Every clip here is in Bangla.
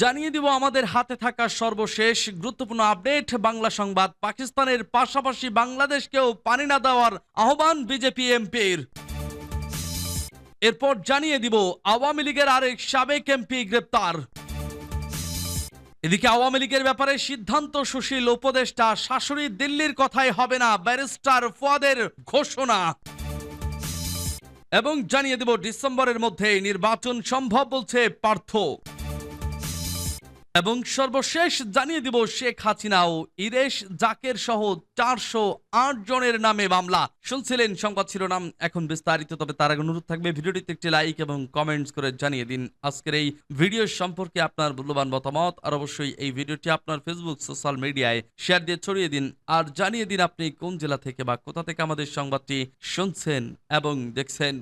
জানিয়ে দিব আমাদের হাতে থাকা সর্বশেষ গুরুত্বপূর্ণ আপডেট। বাংলা সংবাদ, পাকিস্তানের পাশাপাশি বাংলাদেশকেও পানি না দেওয়ার আহ্বান বিজেপি এমপির। এরপর জানিয়ে দিব, আওয়ামী লীগের আরেক সাবেক এমপি গ্রেপ্তার। এদিকে আওয়ামী লীগের ব্যাপারে সিদ্ধান্ত সুশীল উপদেষ্টা শাশুড়ি দিল্লির কথাই হবে না ব্যারিস্টার ফুয়াদের ঘোষণা। এবং জানিয়ে দেব, ডিসেম্বরের মধ্যে নির্বাচন সম্ভব বলছে পার্থ। এবং সর্বশেষ জানিয়ে দিব শেখ হাসিনা ও ইরেশ জাকের সহ চারশো আট জনের নামে মামলা। শুনছিলেন সংবাদ শিরোনাম, এখন বিস্তারিত, তবে তার আগে অনুরোধ থাকবে ভিডিওটিতে একটি লাইক এবং কমেন্টস করে জানিয়ে দিন। আজকের এই ভিডিও সম্পর্কে আপনার মূল্যবান মতামত, আর অবশ্যই এই ভিডিওটি আপনার ফেসবুক সোশ্যাল মিডিয়ায় শেয়ার দিয়ে ছড়িয়ে দিন। আর জানিয়ে দিন আপনি কোন জেলা থেকে বা কোথা থেকে আমাদের সংবাদটি শুনছেন এবং দেখছেন।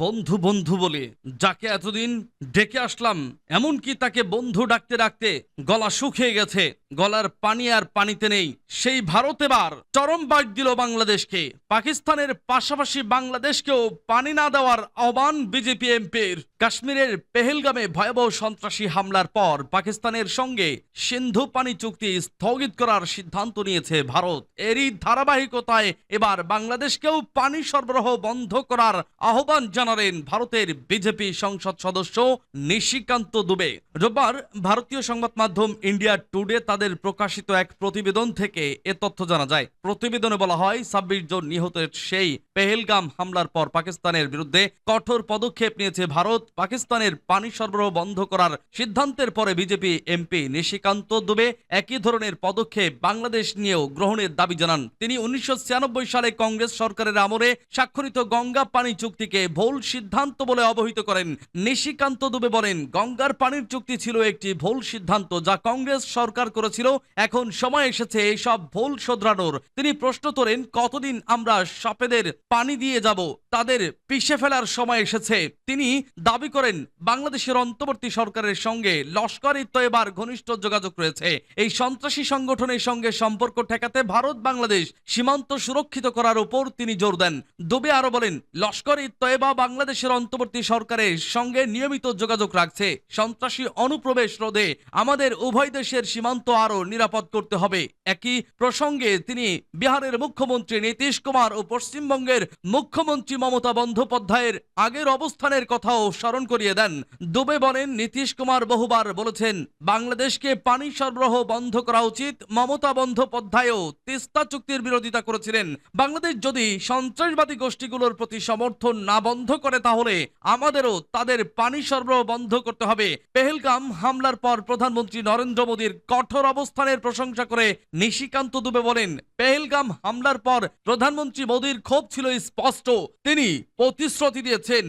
বন্ধু বন্ধু বলে, যাকে এতদিন ডেকে আসলাম, এমনকি তাকে বন্ধু ডাকতে ডাকতে গলা শুকিয়ে গেছে, গলার পানি আর পানিতে নেই। সেই ভারত এবার চরম বাট দিল বাংলাদেশকে। পাকিস্তানের পাশাপাশি বাংলাদেশকেও পানি না দেওয়ার আহ্বান বিজেপি এমপির। কাশ্মীরের পেহেলগামে ভয়াবহ সন্ত্রাসী হামলার পর পাকিস্তানের সঙ্গে সিন্ধু পানি চুক্তি স্থগিত করার সিদ্ধান্ত নিয়েছে ভারত। এরই ধারাবাহিকতায় এবার বাংলাদেশকেও পানি সরবরাহ বন্ধ করার আহ্বান জানালেন ভারতের বিজেপি সংসদ সদস্য নিশিকান্ত দুবে। রোববার ভারতীয় সংবাদ মাধ্যম ইন্ডিয়া টুডে তাদের প্রকাশিত এক প্রতিবেদন থেকে এ তথ্য জানা যায়। প্রতিবেদনে বলা হয়, ছাব্বিশ জন নিহতের সেই পেহেলগাম হামলার পর পাকিস্তানের বিরুদ্ধে কঠোর পদক্ষেপ নিয়েছে ভারত। পাকিস্তানের পানি সরবরাহ বন্ধ করার সিদ্ধান্তের পরে বিজেপি এমপি নিশিকান্ত দুবে একই ধরনের পদক্ষেপ বাংলাদেশ নিয়েও গ্রহণের দাবি জানান। তিনি উনিশশো ছিয়ানব্বই সালে কংগ্রেস সরকারের আমলে স্বাক্ষরিত গঙ্গা পানি চুক্তিকে ভুল সিদ্ধান্ত বলে অবহিত করেন। নিশিকান্ত দুবে বলেন, গঙ্গার পানির চুক্তি ছিল একটি ভুল সিদ্ধান্ত যা কংগ্রেস সরকার করেছিল। এখন সময় এসেছে এসব ভুল শোধরানোর। তিনি প্রশ্ন তোলেন, কতদিন আমরা সাপেদের পানি দিয়ে যাব? তাদের পিষে ফেলার সময় এসেছে। তিনি দাবি করেন, বাংলাদেশের অন্তর্বর্তী সরকারের সঙ্গে লস্কর তৈবার ঘনিষ্ঠ যোগাযোগ রয়েছে। এই সন্ত্রাসী সংগঠনের সঙ্গে সম্পর্ক ঠেকাতে ভারত, বাংলাদেশ সীমান্ত সুরক্ষিত করার উপর তিনি জোর দেন। দুবে আরও বলেন লস্কর তৈবা বাংলাদেশের অন্তর্বর্তী সরকারের সঙ্গে নিয়মিত যোগাযোগ রাখছে। সন্ত্রাসী অনুপ্রবেশ রোধে আমাদের উভয় দেশের সীমান্ত আরও নিরাপদ করতে হবে। একই প্রসঙ্গে তিনি বিহারের মুখ্যমন্ত্রী নীতিশ কুমার ও পশ্চিমবঙ্গের মুখ্যমন্ত্রী মমতা বন্দ্যোপাধ্যায়ের আগের অবস্থানের কথাও স্মরণ করিয়ে দেন। দুবে বলেন নীতিশ কুমার বহুবার বলেছেন, বাংলাদেশকে পানি সরবরাহ বন্ধ করা উচিত। মমতা বন্দ্যোপাধ্যায়ও তিস্তা চুক্তির বিরোধিতা করেছিলেন। বাংলাদেশ যদি সন্ত্রাসবাদী গোষ্ঠীগুলোর প্রতি সমর্থন না বন্ধ করে তাহলে আমাদেরও তাদের পানি সরবরাহ বন্ধ করতে হবে। পেহেলগাম হামলার পর প্রধানমন্ত্রী নরেন্দ্র মোদীর কঠোর অবস্থানের প্রশংসা করে নিশিকান্ত দুবে বলেন, পেহেলগাম হামলার পর প্রধানমন্ত্রী মোদীর ক্ষোভ ছিল স্পষ্ট। তিনি প্রতিশ্রুতি দিয়েছেন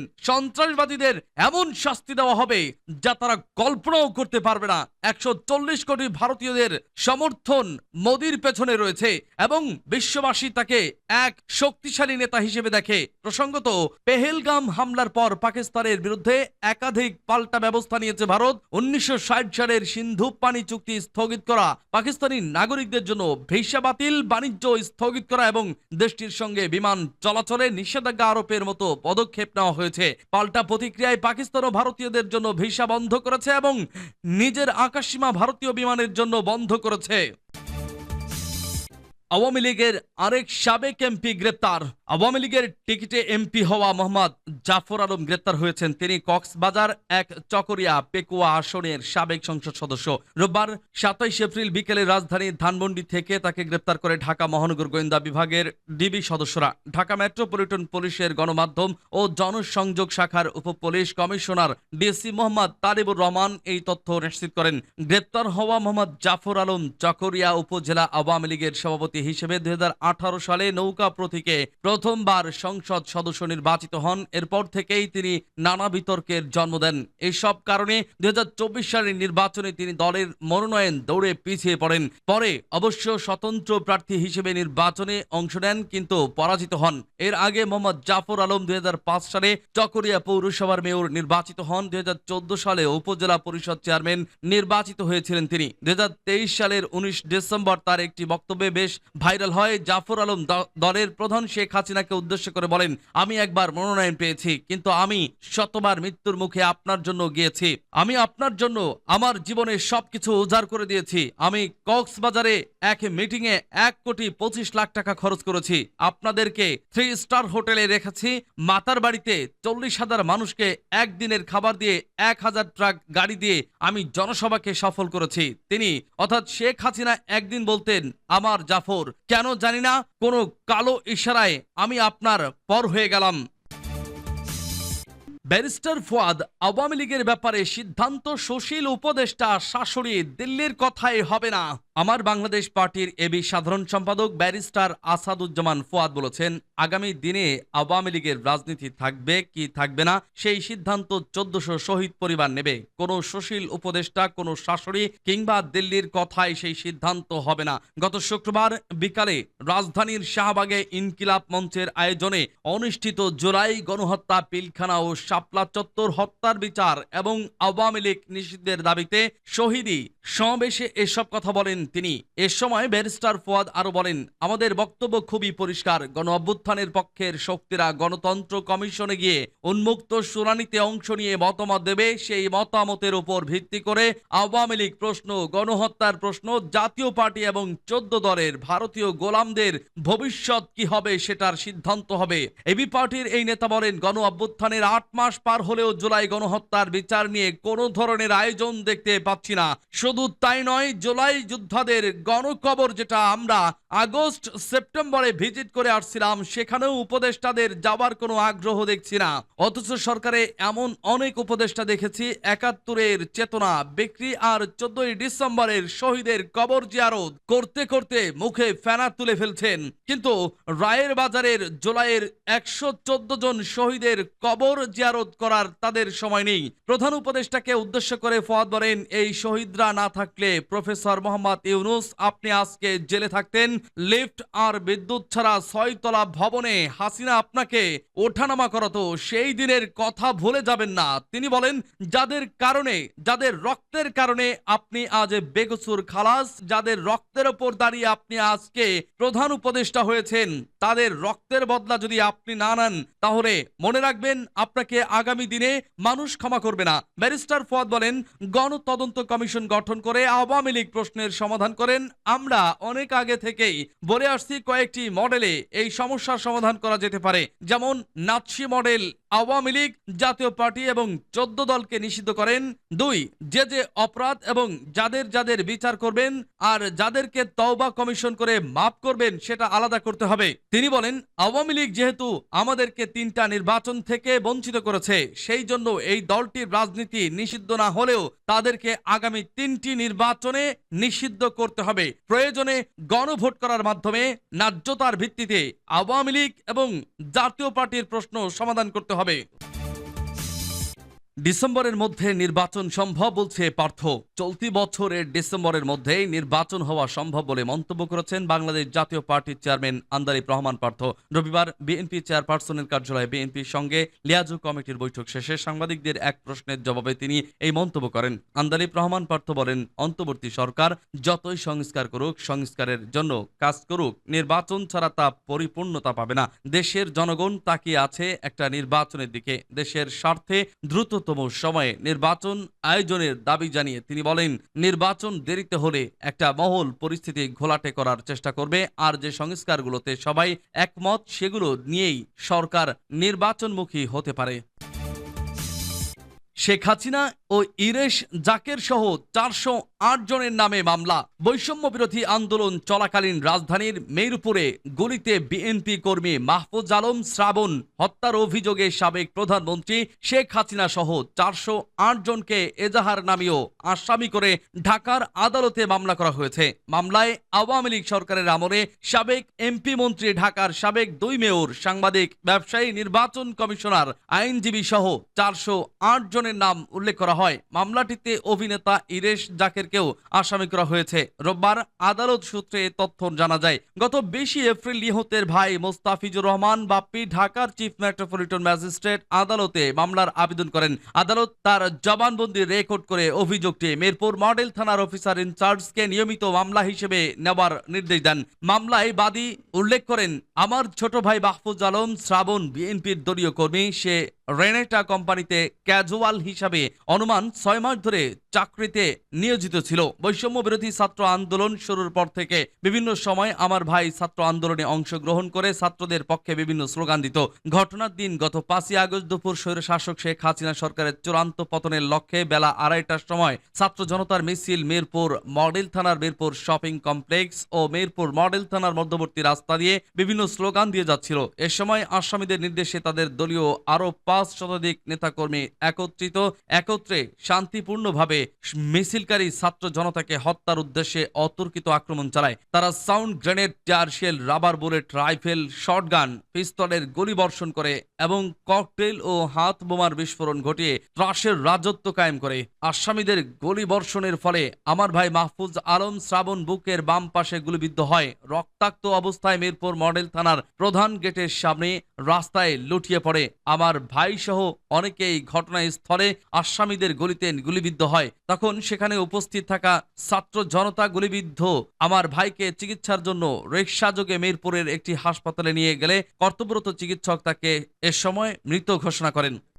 সন্ত্রাসবাদীদের এমন শাস্তি দেওয়া হবে যা তারা কল্পনাও করতে পারবে না। একশো চল্লিশ কোটি ভারতীয়দের সমর্থন মোদীর পেছনে রয়েছে এবং বিশ্ববাসী তাকে এক শক্তিশালী নেতা হিসেবে দেখে। প্রসঙ্গত, পেহেলগাম হামলার পর পাকিস্তানের বিরুদ্ধে একাধিক পাল্টা ব্যবস্থা নিয়েছে ভারত। উনিশশো সালের সিন্ধু পানি চুক্তি স্থগিত করা, পাকিস্তানি নাগরিকদের জন্য ভিসা বাতিল, বাণিজ্য স্থগিত করা এবং দেশটির সঙ্গে বিমান চলাচলে নিষেধাজ্ঞা আরোপের মতো পদক্ষেপ নেওয়া হয়েছে। পাল্টা প্রতিক্রিয়ায় পাকিস্তানও ভারতীয়দের জন্য ভিসা বন্ধ করেছে এবং নিজের আকাশসীমা ভারতীয় বিমানের জন্য বন্ধ করেছে। আওয়ামী লীগের আরেক সাবেক এমপি গ্রেপ্তার। আওয়ামী লীগের টিকিটে এমপি হওয়া মোহাম্মদ জাফর আলম গ্রেপ্তার হয়েছেন। তিনি কক্সবাজার এক চকরিয়া পেকুয়া আসনের সাবেক সংসদ সদস্য। রোববার সাতাইশ এপ্রিল বিকেলে রাজধানী ধানমন্ডি থেকে তাকে গ্রেপ্তার করে ঢাকা মহানগর গোয়েন্দা বিভাগের ডিবি সদস্যরা। ঢাকা মেট্রোপলিটন পুলিশের গণমাধ্যম ও জনসংযোগ শাখার উপপুলিশ কমিশনার ডিসি মোহাম্মদ তালিবুর রহমান এই তথ্য নিশ্চিত করেন। গ্রেপ্তার হওয়া মোহাম্মদ জাফর আলম চকরিয়া উপজেলা আওয়ামী লীগের সভাপতি হিসেবে দুই হাজার আঠারো সালে নৌকা প্রতীকে প্রথমবার সংসদ সদস্য নির্বাচিত হন। এরপর থেকেই তিনি নানা বিতর্কের জন্ম দেন। এইসব কারণে দুই হাজার চব্বিশ সালের নির্বাচনে তিনি দলের মনোনয়ন দৌড়ে পিছিয়ে পড়েন। পরে অবশ্য স্বতন্ত্র প্রার্থী হিসেবে নির্বাচনে অংশ নেন কিন্তু পরাজিত হন। এর আগে মোহাম্মদ জাফর আলম দুই হাজার পাঁচ সালে চকরিয়া পৌরসভার মেয়র নির্বাচিত হন। দুই হাজার চোদ্দ সালে উপজেলা পরিষদ চেয়ারম্যান নির্বাচিত হয়েছিলেন তিনি। দুই হাজার তেইশ সালের উনিশ ডিসেম্বর তার একটি বক্তব্যে বেশ ভাইরাল হয় জাফর আলম দলের প্রধান শেখ হাসিনাকে উদ্দেশ্য করে বলেন, আমি একবার মনোনয়ন পেয়েছি, কিন্তু আমি শতবার মৃত্যুর মুখে আপনার জন্য গিয়েছি। আমি আপনার জন্য আমার জীবনের সবকিছু উজাড় করে দিয়েছি। আমি কক্সবাজারে এক মিটিংয়ে এক কোটি পঁচিশ লাখ টাকা খরচ করেছি। আপনাদেরকে থ্রি স্টার হোটেলে রেখেছি। মাতার বাড়িতে চল্লিশ হাজার মানুষকে একদিনের খাবার দিয়ে এক হাজার ট্রাক গাড়ি দিয়ে আমি জনসভাকে সফল করেছি। তিনি, অর্থাৎ শেখ হাসিনা একদিন বলতেন, আমার জাফর কেন জানি না, কোনো কালো ইশারায় আমি আপনার পর হয়ে গেলাম। ব্যারিস্টার ফুয়াদ আওয়ামী লীগের ব্যাপারে সিদ্ধান্ত সুশীল উপদেষ্টা শাশুড়ি দিল্লির কথাই হবে না। আমার বাংলাদেশ পার্টির এবি সাধারণ সম্পাদক ব্যারিস্টার আসাদুজ্জামান ফুয়াদ বলেছেন, আগামী দিনে আওয়ামী লীগের রাজনীতি থাকবে কি থাকবে না, সেই সিদ্ধান্ত চোদ্দশো শহীদ পরিবার নেবে। কোনো সুশীল উপদেষ্টা, কোনো শাশুড়ি কিংবা দিল্লির কথায় সেই সিদ্ধান্ত হবে না। গত শুক্রবার বিকালে রাজধানীর শাহবাগে ইনকিলাব মঞ্চের আয়োজনে অনুষ্ঠিত জুলাই গণহত্যা, পিলখানা ও শাপলা চত্বর হত্যার বিচার এবং আওয়ামী লীগ নিষিদ্ধের দাবিতে শহীদি সমাবেশে এসব কথা বলেন তিনি। এ সময় ব্যারিস্টার ফোয়াদ আরও বলেন, আমাদের বক্তব্য খুবই পরিষ্কার। গণ অভ্যুত্থানের পক্ষের শক্তিরা গণতন্ত্র কমিশনে গিয়ে উন্মুক্ত শুনানিতে অংশ নিয়ে মতামত দেবে। সেই মতামতের উপর ভিত্তি করে আওয়ামী লীগ প্রশ্ন, গণহত্যার প্রশ্ন, জাতীয় পার্টি এবং চোদ্দ দলের ভারতীয় গোলামদের ভবিষ্যৎ কি হবে সেটার সিদ্ধান্ত হবে। এবি পার্টির এই নেতা বলেন, গণ অভ্যুত্থানের আট মাস পার হলেও জুলাই গণহত্যার বিচার নিয়ে কোনো ধরনের আয়োজন দেখতে পাচ্ছি না। শুধু তাই নয়, জুলাই যোদ্ধাদের গণকবর যেটা আমরা আগস্ট, সেপ্টেম্বরে ভিজিট করে আসছিলাম, সেখানেও উপদেষ্টাদের যাওয়ার কোনো আগ্রহ দেখছি না। অথচ সরকারে এমন অনেক উপদেষ্টা দেখেছি, একাত্তরের চেতনা, বিক্রি আর চোদ্দই ডিসেম্বরের শহীদের কবর জিয়ারত করতে করতে মুখে ফেনা তুলে ফেলছেন। কিন্তু রায়ের বাজারের জুলাইয়ের একশো চোদ্দ জন শহীদের কবর জিয়ারত করার তাদের সময় নেই। প্রধান উপদেষ্টাকে উদ্দেশ্য করে ফওয়াদ বলেন, এই শহীদরা না থাকলে প্রফেসর মোহাম্মদ ইউনুস, আপনি আজকে জেলে থাকতেন। লিফট আর বিদ্যুৎ ছাড়া ছয়তলা ভবনে হাসিনা আপনাকে ওঠানামা করাতো সেই দিনের কথা ভুলে যাবেন না। তিনি বলেন, যাদের কারণে, যাদের রক্তের কারণে আপনি আজ বেগসুর খালাস, যাদের রক্তের ওপর দাঁড়িয়ে আপনি আজকে প্রধান উপদেষ্টা হয়েছেন, তাদের রক্তের বদলা যদি আপনি না নেন, তাহলে মনে রাখবেন আপনাকে আগামী দিনে মানুষ ক্ষমা করবে না। ব্যারিস্টার ফওয়াদ বলেন, গণতদন্ত কমিশন গঠন করে আওয়ামী লীগ প্রশ্নের সমাধান করেন। আমরা অনেক আগে থেকেই বলে আসছি কয়েকটি মডেলে এই সমস্যার সমাধান করা যেতে পারে। যেমন, নাৎসি মডেল আওয়ামী লীগ, জাতীয় পার্টি এবং চোদ্দ দলকে নিষিদ্ধ করেন। দুই, যে যে অপরাধ এবং যাদের যাদের বিচার করবেন আর যাদেরকে তওবা কমিশন করে মাফ করবেন সেটা আলাদা করতে হবে। তিনি বলেন, আওয়ামী লীগ যেহেতু আমাদেরকে তিনটা নির্বাচন থেকে বঞ্চিত করেছে, সেই জন্য এই দলটির রাজনীতি নিষিদ্ধ না হলেও তাদেরকে আগামী তিনটি নির্বাচনে নিষিদ্ধ করতে হবে। প্রয়োজনে গণভোট করার মাধ্যমে ন্যায্যতার ভিত্তিতে আওয়ামী লীগ এবং জাতীয় পার্টির প্রশ্ন সমাধান করতে হবে। হবে ডিসেম্বরের মধ্যে নির্বাচন সম্ভব বলছে পার্থ। চলতি বছরের ডিসেম্বরের মধ্যেই নির্বাচন হওয়া সম্ভব বলে মন্তব্য করেছেন বাংলাদেশ জাতীয় পার্টির চেয়ারম্যান আন্দারিফ রহমান পার্থ। রবিবার বিএনপি চেয়ারপারসনের কার্যালয়ে বিএনপির সঙ্গে লিয়াজু কমিটির বৈঠক শেষে সাংবাদিকদের এক প্রশ্নের জবাবে তিনি এই মন্তব্য করেন। আন্দারিফ রহমান পার্থ বলেন, অন্তর্বর্তী সরকার যতই সংস্কার করুক, সংস্কারের জন্য কাজ করুক, নির্বাচন ছাড়া তা পরিপূর্ণতা পাবে না। দেশের জনগণ তাকিয়ে আছে একটা নির্বাচনের দিকে। দেশের স্বার্থে দ্রুততম সময়ে নির্বাচন আয়োজনের দাবি জানিয়ে তিনি বলেন, নির্বাচন দেরিতে হলে একটা মহল পরিস্থিতি ঘোলাটে করার চেষ্টা করবে আর যে সংস্কারগুলোতে সবাই একমত সেগুলো নিয়েই সরকার নির্বাচনমুখী হতে পারে। শেখ হাসিনা ও ইরেশ জাকের সহ চারশো আট জনের নামে মামলা। বৈষম্য বিরোধী আন্দোলন চলাকালীন রাজধানীর মেরুপুরে গুলিতে বিএনপি কর্মী মাহফুজ আলম শ্রাবণ হত্যার অভিযোগে সাবেক প্রধানমন্ত্রী শেখ হাসিনা সহ চারশো আট জনকে এজাহার নামীয় আসামি করে ঢাকার আদালতে মামলা করা হয়েছে। মামলায় আওয়ামী লীগ সরকারের আমলে সাবেক এমপি মন্ত্রী ঢাকার সাবেক দুই মেয়র, সাংবাদিক, ব্যবসায়ী, নির্বাচন কমিশনার, আইনজীবী সহ চারশো আট জনের নাম উল্লেখ করা হয়। মামলাটিতে অভিনেতা ইরেশ জাকেরকে থেকেও আসামি করা হয়েছে। রোববার আদালত সূত্রে তথ্য জানা যায়, গত বিশে এপ্রিল নিহতের ভাই মোস্তাফিজুর রহমান বাপ্পি ঢাকার চিফ মেট্রোপলিটন ম্যাজিস্ট্রেট আদালতে মামলার আবেদন করেন। আদালত তার জবানবন্দি রেকর্ড করে অভিযোগটি মিরপুর মডেল থানার অফিসার ইনচার্জকে নিয়মিত মামলা হিসেবে নেওয়ার নির্দেশ দেন। মামলায় বাদী উল্লেখ করেন, আমার ছোট ভাই মাহফুজ আলম শ্রাবণ বিএনপির দলীয় কর্মী, সে রেনেটা কোম্পানিতে ক্যাজুয়াল হিসাবে অনুমান ছয় মাস ধরে চাকরিতে নিয়োজিত ছিল। বৈষম্য বিরোধী ছাত্র আন্দোলন শুরুর পর থেকে বিভিন্ন সময় আমার ভাই ছাত্র আন্দোলনে অংশগ্রহণ করে ছাত্রদের পক্ষে বিভিন্ন স্লোগান দিত। ঘটনার দিন গত পাঁচই আগস্ট দুপুর স্বৈর শাসক শেখ হাসিনা সরকারের চূড়ান্ত পতনের লক্ষ্যে বেলা আড়াইটার সময় ছাত্র জনতার মিছিল মিরপুর মডেল থানার মিরপুর শপিং কমপ্লেক্স ও মিরপুর মডেল থানার মধ্যবর্তী রাস্তা দিয়ে বিভিন্ন স্লোগান দিয়ে যাচ্ছিল। এ সময় আসামিদের নির্দেশে তাদের দলীয় আরও পাঁচ শতাধিক নেতাকর্মী একত্রিত। একত্রে শান্তিপূর্ণভাবে মিছিলকারী ছাত্র জনতাকে হত্যার উদ্দেশ্যে অতর্কিত আক্রমণ চালায়। তারা sound grenade shell, rubber bullet, rifle, shotgun, পিস্তলের গুলি বর্ষণ করে এবং ককটেল ও হাত বোমার বিস্ফোরণ ঘটিয়ে ত্রাসের রাজত্ব কায়েম করে। আসামিদের গুলি বর্ষণের ফলে আমার ভাই মাহফুজ আলম শ্রাবণ বুকের বাম পাশে গুলিবিদ্ধ হয়। রক্তাক্ত অবস্থায় মিরপুর মডেল থানার প্রধান গেটের সামনে রাস্তায় লুটিয়ে পড়ে আমার ভাই সহ অনেকেই ঘটনাস্থলে আসামিদের গুলিতে গুলিবিদ্ধ হয়। তখন সেখানে উপস্থিত থাকা ছাত্র জনতা গুলিবিদ্ধ। আমার ভাইকে চিকিৎসার জন্য রিক্সাযোগে মিরপুরের একটি হাসপাতালে নিয়ে গেলে কর্তব্যরত চিকিৎসক তাকে এ সময় মৃত ঘোষণা করেন।